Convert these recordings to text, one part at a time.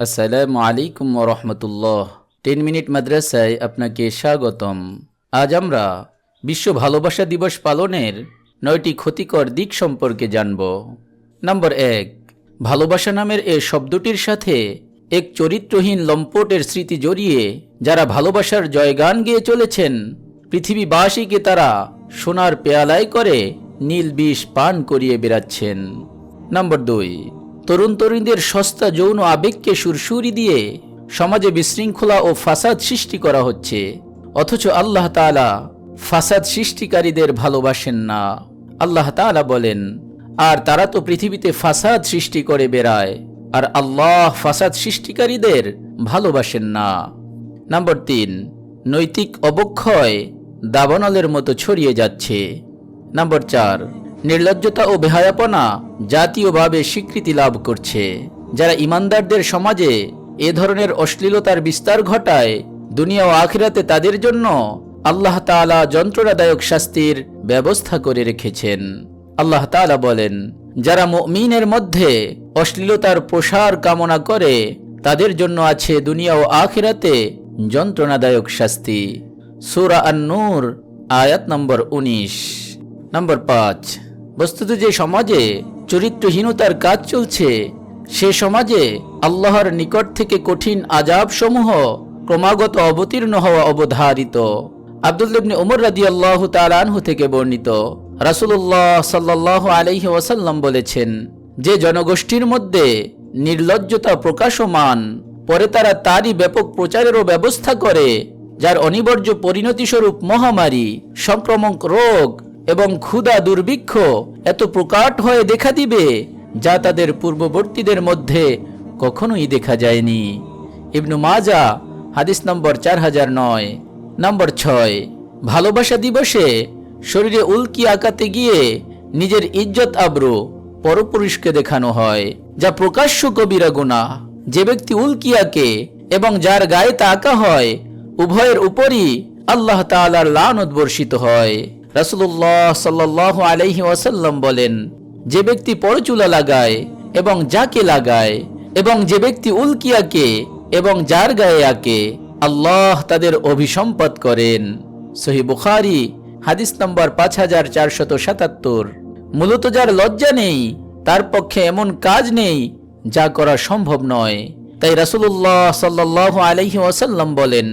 আসসালামু আলাইকুম রহমতুল্লাহ ten minute মাদ্রাসায় আপনাকে স্বাগতম। আজ আমরা বিশ্ব ভালোবাসা দিবস পালনের নয়টি ক্ষতিকর দিক সম্পর্কে জানব। নম্বর এক, ভালোবাসা নামের এ শব্দটির সাথে এক চরিত্রহীন লম্পটের স্মৃতি জড়িয়ে যারা ভালোবাসার জয়গান গেয়ে চলেছেন, পৃথিবীবাসীকে তারা সোনার পেয়ালায় করে নীল বিষ পান করিয়ে বেড়াচ্ছেন। নম্বর দুই তরুণ তরুণীদের সস্তা যৌন আবেগকে সুরসুরি দিয়ে সমাজে বিশৃঙ্খলা ও ফাসাদ সৃষ্টি করা হচ্ছে। অথচ আল্লাহ তাআলা ফাসাদ সৃষ্টিকারীদের ভালোবাসেন না। আল্লাহ তাআলা বলেন, আর তারা তো পৃথিবীতে ফাসাদ সৃষ্টি করে বেড়ায়, আর আল্লাহ ফাসাদ সৃষ্টিকারীদের ভালোবাসেন না। নম্বর তিন, নৈতিক অবক্ষয় দাবানলের মতো ছড়িয়ে যাচ্ছে। নম্বর চার নির্লজ্জতা ও বেহায়াপনা জাতীয়ভাবে স্বীকৃতি লাভ করছে। যারা ইমানদারদের সমাজে এ ধরনের অশ্লীলতার বিস্তার ঘটায়, দুনিয়া ও আখিরাতে তাদের জন্য আল্লাহ তাআলা যন্ত্রণাদায়ক শাস্তির ব্যবস্থা করে রেখেছেন। আল্লাহ তাআলা বলেন, যারা মুমিনের মধ্যে অশ্লীলতার প্রসার কামনা করে, তাদের জন্য আছে দুনিয়া ও আখিরাতে যন্ত্রণাদায়ক শাস্তি। সূরা আন-নূর, আয়াত নম্বর উনিশ। নম্বর পাঁচ। বস্তুত যে সমাজে চরিত্রহীনতার কাজ চলছে, সে সমাজে আল্লাহর নিকট থেকে কঠিন আজাব সমূহ ক্রমাগত অবতীর্ণ হওয়া অবধারিত। আব্দুল্লিবনে উমর রাদি আল্লাহ তালানহু থেকে বর্ণিত। রাসুল্লাহ সাল্লাহ আলহি ওয়াসাল্লাম বলেছেন, যে জনগোষ্ঠীর মধ্যে নির্লজ্জতা প্রকাশমান, পরে তারা তারই ব্যাপক প্রচারেরও ব্যবস্থা করে, যার অনিবার্য পরিণতিস্বরূপ মহামারী, সংক্রমক রোগ এবং ক্ষুধা দুর্ভিক্ষ এত প্রকাট হয়ে দেখা দিবে, যা তাদের পূর্ববর্তীদের মধ্যে কখনোই দেখা যায়নি। ইবনু মাজা, হাদিস নম্বর চার হাজার নয়, নম্বর ছয়। ভালোবাসা দিবসে শরীরে উল্কি আঁকাতে গিয়ে নিজের ইজ্জত আব্রু পরপুরুষকে দেখানো হয়, যা প্রকাশ্য কবিরা গুণা। যে ব্যক্তি উল্কি আঁকে এবং যার গায়ে তা আঁকা হয়, উভয়ের উপরই আল্লাহ তাআলার লানত বর্ষিত হয়। রাসূলুল্লাহ সাল্লাল্লাহু আলাইহি ওয়াসাল্লাম বলেন, যে ব্যক্তি পরচুলা লাগায় এবং যাকে লাগায় এবং যে ব্যক্তি উল্কিয়াকে এবং যার গায়ে আঁকে, আল্লাহ তাদের অভিসম্পদ করেন। সহি বুখারি, হাদিস নম্বর পাঁচ হাজার চারশত সাতাত্তর। মূলত যার লজ্জা নেই, তার পক্ষে এমন কাজ নেই যা করা সম্ভব নয়। তাই রাসূলুল্লাহ সাল্লাল্লাহু আলাইহি ওয়াসাল্লাম বলেন,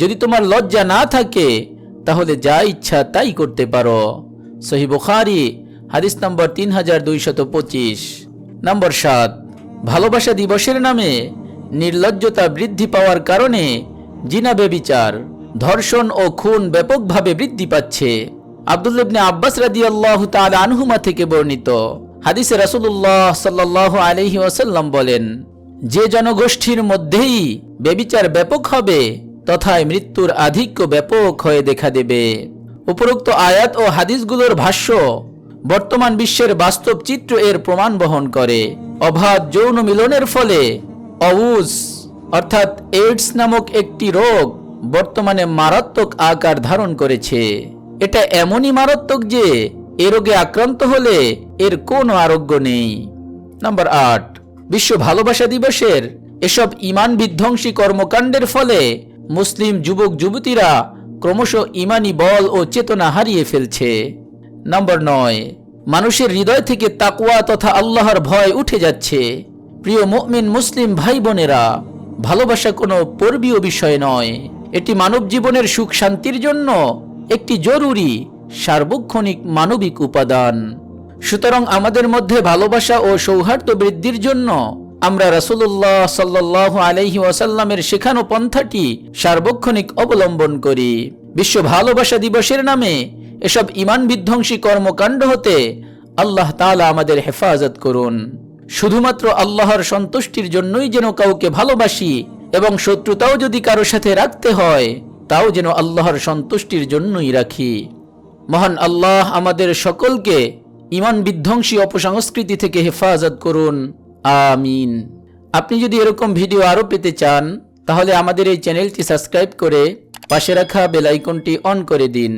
যদি তোমার লজ্জা না থাকে তাহলে যা ইচ্ছা তাই করতে পারো। সহি বুখারি, হাদিস নম্বর তিন হাজার দুইশত পঁচিশ। নম্বর সাত, ভালোবাসা দিবসের নামে নির্লজ্জতা বৃদ্ধি পাওয়ার কারণে জিনা বেবিচার, ধর্ষণ ও খুন ব্যাপকভাবে বৃদ্ধি পাচ্ছে। আবদুল্লিবনে আব্বাস রাদি আল্লাহ তাল আনহুমা থেকে বর্ণিত হাদিসে রাসুল্লাহ সাল্লাহ আলহি ওয়াসাল্লাম বলেন, যে জনগোষ্ঠীর মধ্যেই বেবিচার ব্যাপক হবে তথায় মৃত্যুর আধিক্য ব্যাপক হয়ে দেখা দেবে। উপরোক্ত আয়াত ও হাদিসগুলোর ভাষ্য, বর্তমান বিশ্বের বাস্তব চিত্র এর প্রমাণ বহন করে। অবাধ যৌন মিলনের ফলে অউস অর্থাৎ এইডস নামক একটি রোগ বর্তমানে মারাত্মক আকার ধারণ করেছে। এটা এমনই মারাত্মক যে, এ রোগে আক্রান্ত হলে এর কোনো আরোগ্য নেই। নাম্বার আট, বিশ্ব ভালোবাসা দিবসের এসব ইমান বিধ্বংসী কর্মকাণ্ডের ফলে মুসলিম যুবক যুবতীরা ক্রমশ ইমানি বল ও চেতনা হারিয়ে ফেলছে। নম্বর নয়, মানুষের হৃদয় থেকে তাকুয়া তথা আল্লাহর ভয় উঠে যাচ্ছে। প্রিয় মুমিন মুসলিম ভাই বোনেরা ভালোবাসা কোনো পর্বীয় বিষয় নয়। এটি মানব জীবনের সুখ শান্তির জন্য একটি জরুরি, সার্বক্ষণিক মানবিক উপাদান। সুতরাং আমাদের মধ্যে ভালোবাসা ও সৌহার্দ্য বৃদ্ধির জন্য আমরা রাসূলুল্লাহ সাল্লাহ আলহি ওয়াসাল্লামের শেখানো পন্থাটি সার্বক্ষণিক অবলম্বন করি। বিশ্ব ভালোবাসা দিবসের নামে এসব ইমান বিধ্বংসী কর্মকাণ্ড হতে আল্লাহ তালা আমাদের হেফাজত করুন। শুধুমাত্র আল্লাহর সন্তুষ্টির জন্যই যেন কাউকে ভালোবাসি এবং শত্রুতাও যদি কারও সাথে রাখতে হয়, তাও যেন আল্লাহর সন্তুষ্টির জন্যই রাখি। মহান আল্লাহ আমাদের সকলকে ইমান বিধ্বংসী অপসংস্কৃতি থেকে হেফাজত করুন। আমিন। আপনি যদি এরকম ভিডিও আরও পেতে চান, তাহলে আমাদের এই চ্যানেলটি সাবস্ক্রাইব করে পাশে রাখা বেলাইকনটি অন করে দিন।